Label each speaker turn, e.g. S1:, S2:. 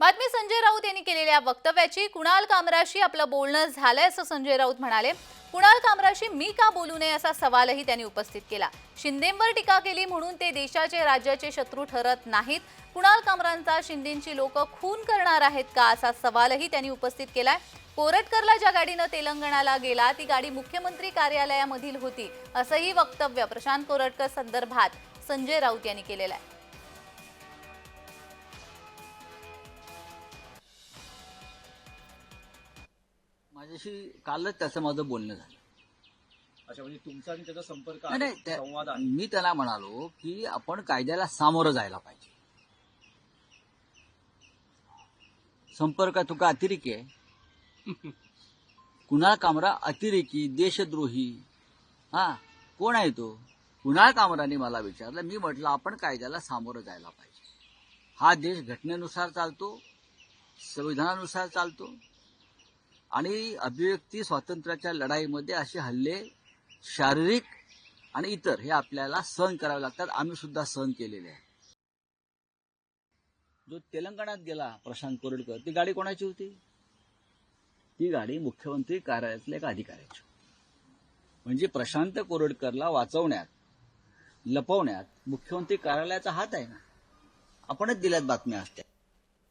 S1: बातमी संजय राऊत यांनी केलेल्या वक्तव्याची कुणाल कामराशी आपलं बोलणं झालंय असं संजय राऊत म्हणाले. कुणाल कामराशी मी का बोलू नये असा सवालही त्यांनी उपस्थित केला. शिंदेंवर टीका केली म्हणून ते देशाचे राज्याचे शत्रू ठरत नाहीत. कुणाल कामरांचा शिंदेची लोक खून करणार आहेत का असा सवालही त्यांनी उपस्थित केलाय. कोरटकरला ज्या गाडीनं तेलंगणाला गेला ती गाडी मुख्यमंत्री कार्यालयामधील होती असंही वक्तव्य प्रशांत कोरटकर संदर्भात संजय राऊत यांनी केलेलं आहे.
S2: माझ्याशी कालच त्याचं माझं बोलणं झालं.
S3: अच्छा म्हणजे तुमचा आणि त्याचा संपर्क
S2: नाही,
S3: आहे
S2: नाही त्या-
S3: संवाद आहे.
S2: मी त्याला म्हणालो की आपण कायद्याला सामोरं जायला पाहिजे. संपर्क तुका अतिरेकी आहे. कुणाल कामरा अतिरेकी देशद्रोही. हा कोण आहे तो? कुणाल कामराने मला विचारलं. मी म्हटलं आपण कायद्याला सामोरं जायला पाहिजे. हा देश घटनेनुसार चालतो संविधानानुसार चालतो आणि अभिव्यक्ती स्वातंत्र्याच्या लढाईमध्ये असे हल्ले शारीरिक आणि इतर हे आपल्याला सहन करावे लागतात. आम्ही सुद्धा सहन केलेले आहे. जो तेलंगणात गेला प्रशांत कोरडकर ती गाडी कोणाची होती? ती गाडी मुख्यमंत्री कार्यालयातल्या एका अधिकाऱ्याची. म्हणजे प्रशांत कोरडकरला वाचवण्यात लपवण्यात मुख्यमंत्री कार्यालयाचा हात आहे ना? आपणच दिल्यात बातम्या असत्या